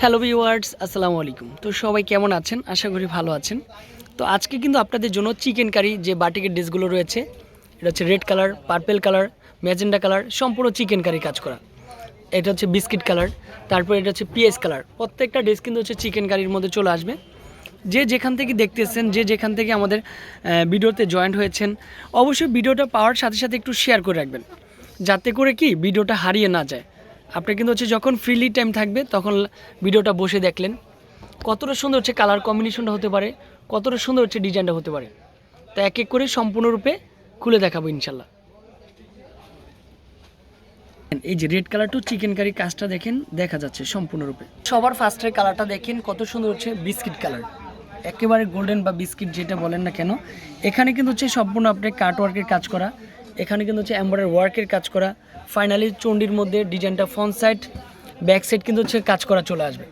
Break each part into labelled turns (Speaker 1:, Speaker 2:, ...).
Speaker 1: Hello viewers আসসালামু আলাইকুম। তো সবাই কেমন আছেন? আশা করি ভালো আছেন। তো আজকে কিন্তু আপনাদের জন্য চিকেন কারি যে বাটিকের ডিশগুলো রয়েছে, এটা হচ্ছে red colour, purple colour, magenta colour, সম্পূর্ণ চিকেন কারি কাজ করা। এটা হচ্ছে বিস্কিট কালার, তারপর এটা হচ্ছে পিএস কালার। প্রত্যেকটা ডিশ কিন্তু হচ্ছে চিকেন কারির মধ্যে চলে আসবে। যে যেখান থেকে দেখতেছেন, যে যেখান থেকে আমাদের ভিডিওতে জয়েন্ট হয়েছেন, অবশ্যই ভিডিওটা পাওয়ার সাথে সাথে একটু শেয়ার করে রাখবেন। যাতে করে কি, ভিডিওটা হারিয়ে না যায়। আপনি কিন্তু হচ্ছে যখন ফ্রিলি টাইম থাকবে, তখন ভিডিওটা বসে দেখলেন। কতটা সুন্দর হচ্ছে কালার কম্বিনেশনটা হতে পারে, কতটা সুন্দর হচ্ছে ডিজাইনটা হতে পারে। তো এক এক করে সম্পূর্ণরূপে খুলে দেখাবো ইনশাল্লাহ। এই যে red colour to chicken curry কাজটা দেখেন, দেখা যাচ্ছে সম্পূর্ণরূপে। সবার ফার্স্টের কালারটা দেখেন, কত সুন্দর হচ্ছে বিস্কিট কালার একেবারে গোল্ডেন বা বিস্কিট যেটা বলেন না কেন, এখানে কিন্তু হচ্ছে সম্পূর্ণ আপনি কাট ওয়ার্কের কাজ করা। এখানে কিন্তু হচ্ছে এম্বয়ডারি ওয়ার্কের কাজ করা। ফাইনালি চন্ডির মধ্যে ডিজাইনটা ফ্রন্ট সাইড ব্যাক সাইড কিন্তু হচ্ছে কাজ করা চলে আসবে।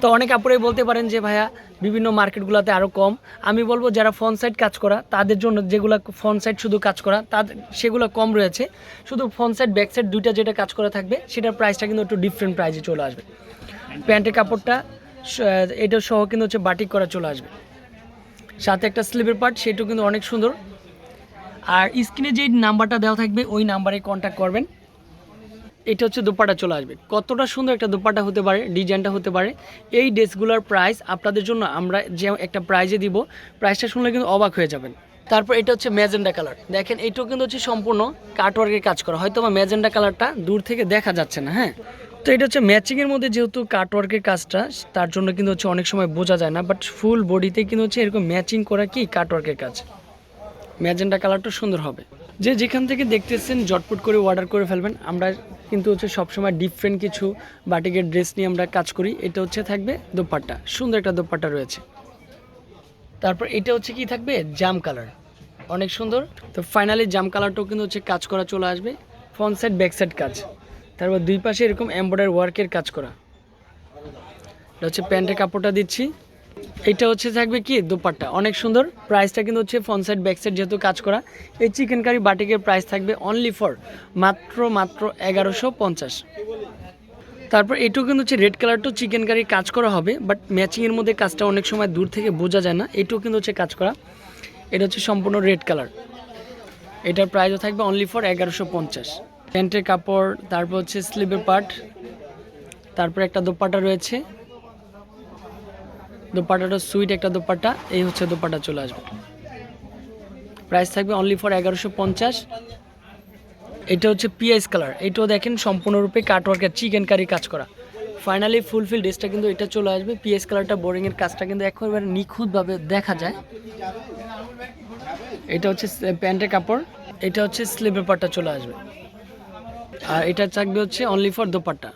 Speaker 1: তো অনেক আপুরাই বলতে পারেন যে, ভাইয়া, বিভিন্ন মার্কেটগুলোতে আরও কম। আমি বলব, যারা ফ্রন্ট সাইড কাজ করা, তাদের জন্য যেগুলো ফ্রন্ট সাইড শুধু কাজ করা তাদের সেগুলো কম রয়েছে। শুধু ফ্রন্ট সাইড ব্যাক সাইড দুইটা যেটা কাজ করা থাকবে, সেটার প্রাইসটা কিন্তু একটু ডিফারেন্ট প্রাইসে চলে আসবে। প্যান্টের কাপড়টা এটা সহ কিন্তু হচ্ছে বাটিক করা চলে আসবে। সাথে একটা স্লিপের পার্ট সেটাও কিন্তু অনেক সুন্দর। আর স্ক্রিনে যে নাম্বারটা দেওয়া থাকবে, ওই নাম্বারে কন্ট্যাক্ট করবেন। এটা হচ্ছে দোপাটা চলে আসবে। কতটা সুন্দর একটা দোপাটা হতে পারে, ডিজাইনটা হতে পারে। এই ড্রেসগুলোর প্রাইস আপনাদের জন্য আমরা যে একটা প্রাইজে দিব প্রাইসটা শুনলে কিন্তু অবাক হয়ে যাবেন। তারপর এটা হচ্ছে ম্যাজেন্ডা কালার দেখেন, এটাও কিন্তু হচ্ছে সম্পূর্ণ কাটওয়ার্কের কাজ করা। হয়তো আমার ম্যাজেন্ডা কালারটা দূর থেকে দেখা যাচ্ছে না হ্যাঁ? তো এটা হচ্ছে ম্যাচিংয়ের মধ্যে যেহেতু কাটওয়ার্কের কাজটা, তার জন্য কিন্তু হচ্ছে অনেক সময় বোঝা যায় না। বাট ফুল বডিতে কিন্তু হচ্ছে এরকম ম্যাচিং করা কি কাটওয়ার্কের কাজ? ম্যাজেন্ডা কালারটা সুন্দর হবে। যে যেখান থেকে দেখতেছেন জটপট করে অর্ডার করে ফেলবেন। আমরা কিন্তু হচ্ছে সবসময় ডিফারেন্ট কিছু বাটিকের ড্রেস নিয়ে আমরা কাজ করি। এটা হচ্ছে থাকবে দোপাট্টা। সুন্দর একটা দোপাট্টা রয়েছে। তারপর এটা হচ্ছে কি থাকবে? জাম কালার। অনেক সুন্দর। তো ফাইনালি জাম কালারটাও কিন্তু হচ্ছে কাজ করা চলে আসবে। ফ্রন্ট সাইড ব্যাক সাইড কাজ। তারপর দুই পাশে এরকম এমব্রয়ডারি ওয়ার্কের কাজ করা। এটা হচ্ছে প্যান্টের কাপড়টা দিচ্ছি। এটা হচ্ছে থাকবে কি? দোপাট্টা। অনেক সুন্দর। প্রাইসটা কিন্তু হচ্ছে ফ্রন্ট সাইড ব্যাক সাইড যেহেতু কাজ করা। এই চিকেন কারি বাটিকের প্রাইস থাকবে অনলি ফর মাত্র মাত্র এগারোশো পঞ্চাশ। তারপর এটাও কিন্তু হচ্ছে রেড কালারটাও চিকেন কারি কাজ করা হবে বাট ম্যাচিংয়ের মধ্যে কাজটা অনেক সময় দূর থেকে বোঝা যায় না। এটাও কিন্তু হচ্ছে কাজ করা। এটা হচ্ছে সম্পূর্ণ রেড কালার এটার প্রাইসও থাকবে অনলি ফর এগারোশো পঞ্চাশ। প্যান্টের কাপড়, তারপর হচ্ছে স্লিভের পার্ট তারপর একটা দোপাটা রয়েছে। দোপাটাটা সুইট, একটা দোপাটা, এই হচ্ছে দোপাটা চলে আসবে। প্রাইস থাকবে অনলি ফর এগারোশো পঞ্চাশ। এটা হচ্ছে পিএস কালার। এটাও দেখেন সম্পূর্ণরূপে কাটওয়ার্কের চিকেন কারি কাজ করা। ফাইনালি ফুলফিল ড্রেসটা কিন্তু এটা চলে আসবে। পিএস কালারটা বোরিংয়ের কাজটা কিন্তু একেবারে নিখুঁতভাবে দেখা যায়। এটা হচ্ছে প্যান্টের কাপড়। এটা হচ্ছে স্লিপের পাটটা চলে আসবে। আর এটা থাকবে হচ্ছে অনলি ফর দোপাট্টা।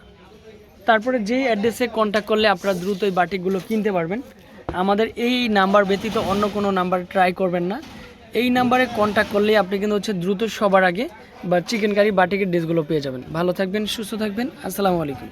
Speaker 1: তারপরে যেই অ্যাড্রেসে কন্ট্যাক্ট করলে আপনারা দ্রুত এই বাটিকগুলো কিনতে পারবেন। আমাদের এই নাম্বার ব্যতীত অন্য কোনো নাম্বার ট্রাই করবেন না। এই নাম্বারে কন্ট্যাক্ট করলে আপনি কিন্তু হচ্ছে দ্রুত সবার আগে বা চিকেন কারি বাটিকের ড্রেসগুলো পেয়ে যাবেন। ভালো থাকবেন, সুস্থ থাকবেন। আসসালামু আলাইকুম।